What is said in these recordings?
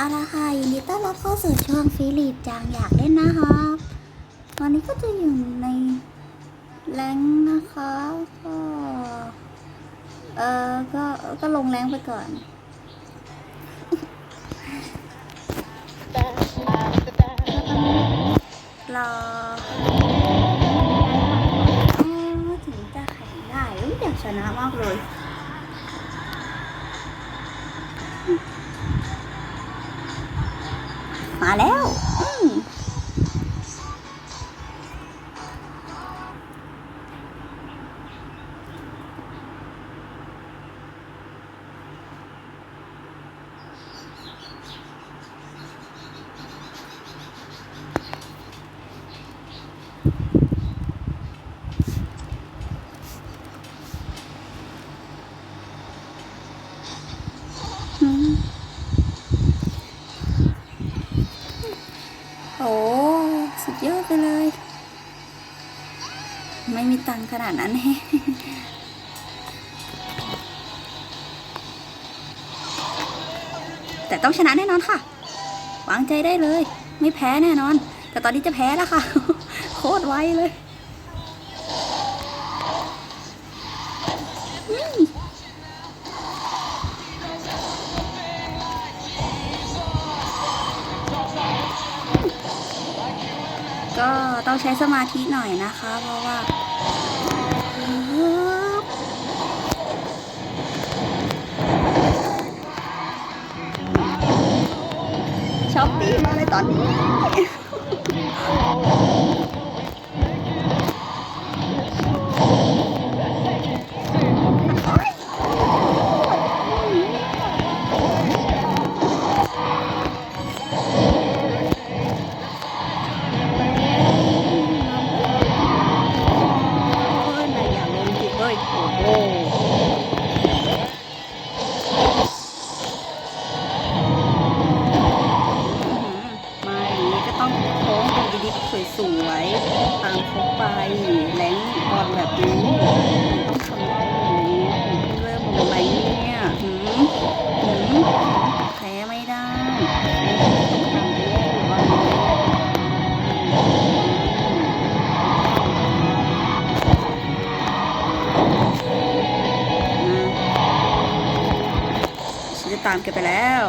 เอาละค่ะยินดีต้อนรับเข้าสู่ช่วงฟิลิปจางอยากเล่นนะครับ วันนี้ก็จะอยู่ในแรงนะคะก็เออก็ก็ลงแรงไปก่อนรอ ยอะไปเลย ไม่มีตังขนาดนั้นแฮะแต่ต้องชนะแน่นอนค่ะ วางใจได้เลย ไม่แพ้แน่นอน แต่ตอนนี้จะแพ้แล้วค่ะ โคตรไวเลย ต้องใช้สมาธิหน่อยนะคะ เพราะว่าช็อปปี้มาเลยตอนนี้ โอ้โหมาอย่างนี้ก็ต้องโค้งเป็นดิบๆสวยๆ ตามเขาไปแรงบอลแบบนี้ต้องทำได้อย่างนี้เริ่มลงไปเนี่ยหืมหืมแพ้ไม่ได้ ตามแกไปแล้ว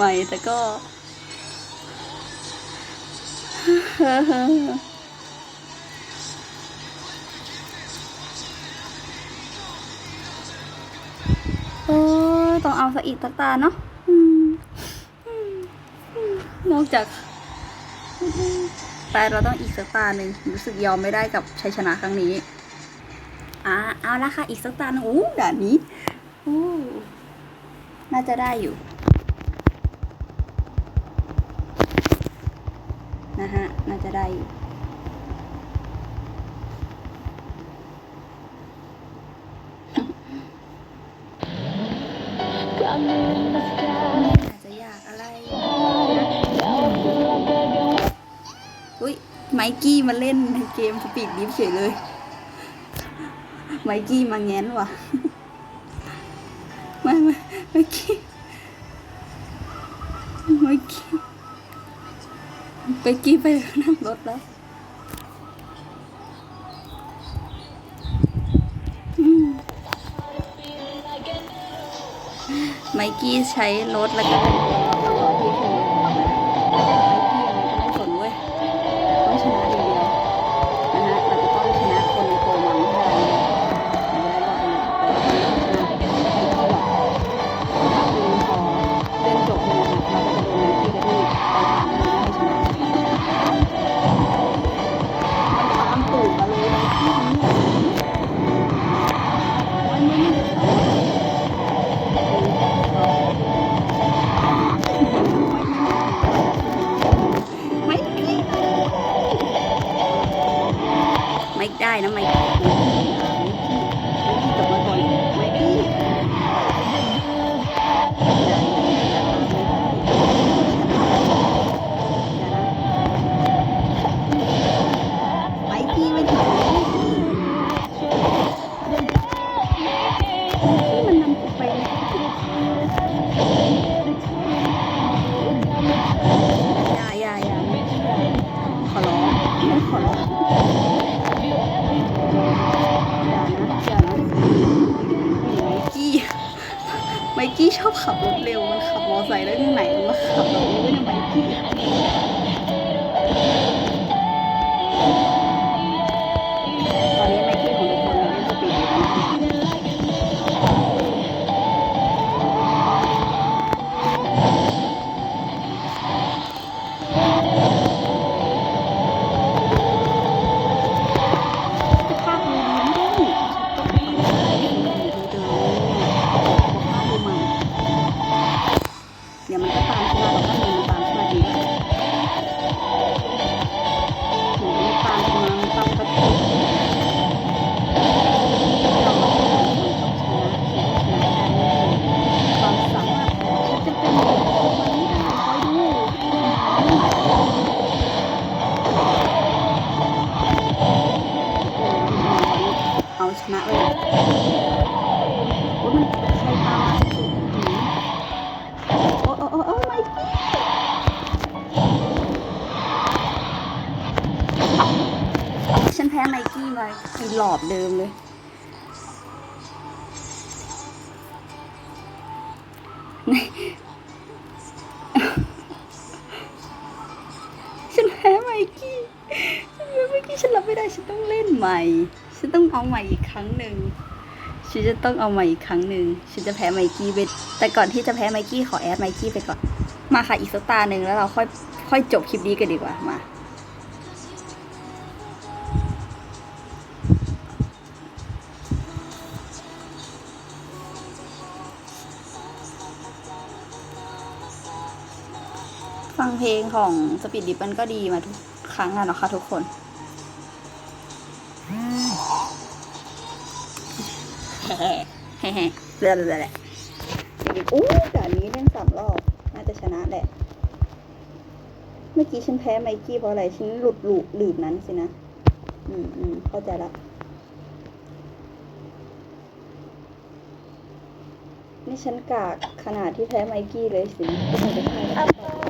ถิติใหม่แต่ก็โอ้ยต้องเอาซะอีกตักตาเนาะนอกจากแต่เราต้องอีกสักตาหนึ่งรู้สึกยอมไม่ได้กับชัยชนะครั้งนี้อ่าเอาละค่ะ อีกสักตาหนึงอู้ด่านนี้อู้น่าจะได้อยู่ นะฮะ น่าจะได้อาจจะยากอะไรอุ้ยไมกี้มาเล่นในเกมสปีดดิฟเฉยเลย ไมกี้มาแง้นว่ะ ไม่ไม่ไมกี้ ไปกี้ไปนั่งรถแล้วไมกี้ใช้รถแล้วก็ ไมกี้ไมกี้ไมกี้ไมกี้กลับมาก่อนไมกี้อย่าอย่าอย่ไมกี้อย่านะไม่ถึงมันนำไปอย่าอย่าอย่าขอร้องขอร้อง กี้ชอบขับรถเร็วมันขับมอไซค์ได้ที่ไหนมันมาขับแบบนี้ไม่ได้ไมกี้ อ้หลอบเดิมเลย ฉันแพ้ไมกี้ฉันแพ้ไมกี้ฉันรับไม่ได้ ฉันต้องเล่นใหม่ ฉันต้องเอาใหม่อีกครั้งหนึ่งฉันจะต้องเอาใหม่อีกครั้งหนึ่งฉันจะแพ้ไมกี้ไปแต่ก่อนที่จะแพ้ไมกี้ขอแอดไมกี้ไปก่อน มาค่ะอีกสักตาหนึ่งแล้วเราค่อยค่อยจบคลิปนี้กันดีกว่า มา เพลงของสปีดดิบมันก็ดีมาทุกครั้งอะเนาะค่ะทุกคน แฮ่แฮ่เรื่อยๆแหละอู้ด่านนี้เล่นสามรอบ น่าจะชนะแหละ เมื่อกี้ฉันแพ้ไมกี้เพราะอะไร ฉันหลุดหลุดหลืบนั้นสินะ อืมอืมเข้าใจละนี่ฉันกากขนาดที่แพ้ไมกี้เลยสินะก็ไม่ใช่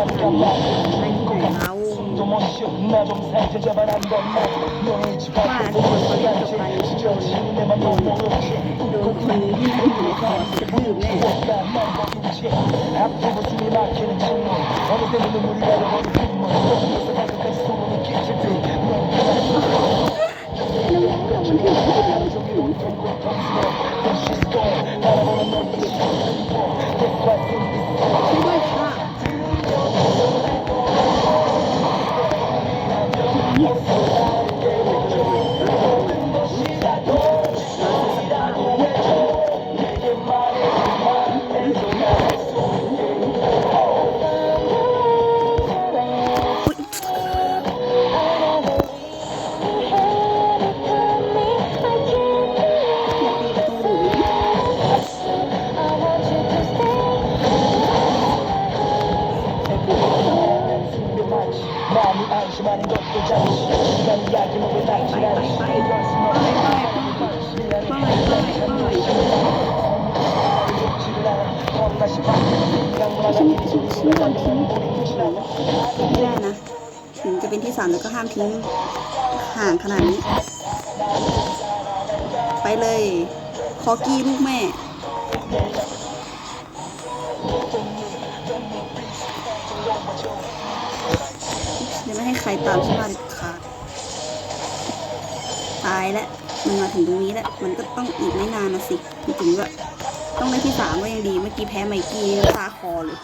ไป สามแล้วก็ห้ามทิ้งห่างขนาดนี้ ไปเลย คอกี้ลูกแม่จะไม่ให้ใครตามฉันมาเด็ดขาดตายแล้วมันมาถึงตรงนี้แล้ว มันก็ต้องอีกไม่นานนะสิจริงๆว่าต้องได้ที่สามก็ยังดี เมื่อกี้แพ้ไมกี้ตาคอเลย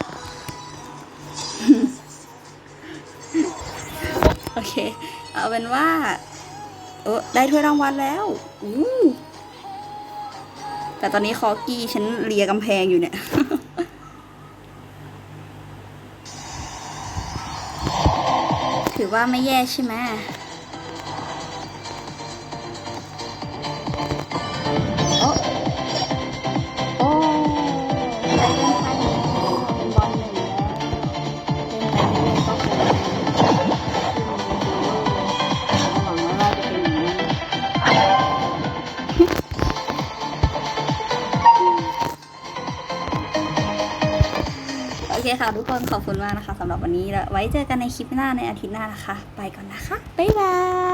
โอเค เอาเป็นว่าเออได้ถ้วยรางวัลแล้วอู้แต่ตอนนี้คอกี้ฉันเลียกำแพงอยู่เนี่ย ถือว่าไม่แย่ใช่ไหม ค่ะทุกคนขอบคุณมากนะคะสำหรับวันนี้แล้วไว้เจอกันในคลิปหน้าในอาทิตย์หน้านะคะ ไปก่อนนะคะ บ๊ายบาย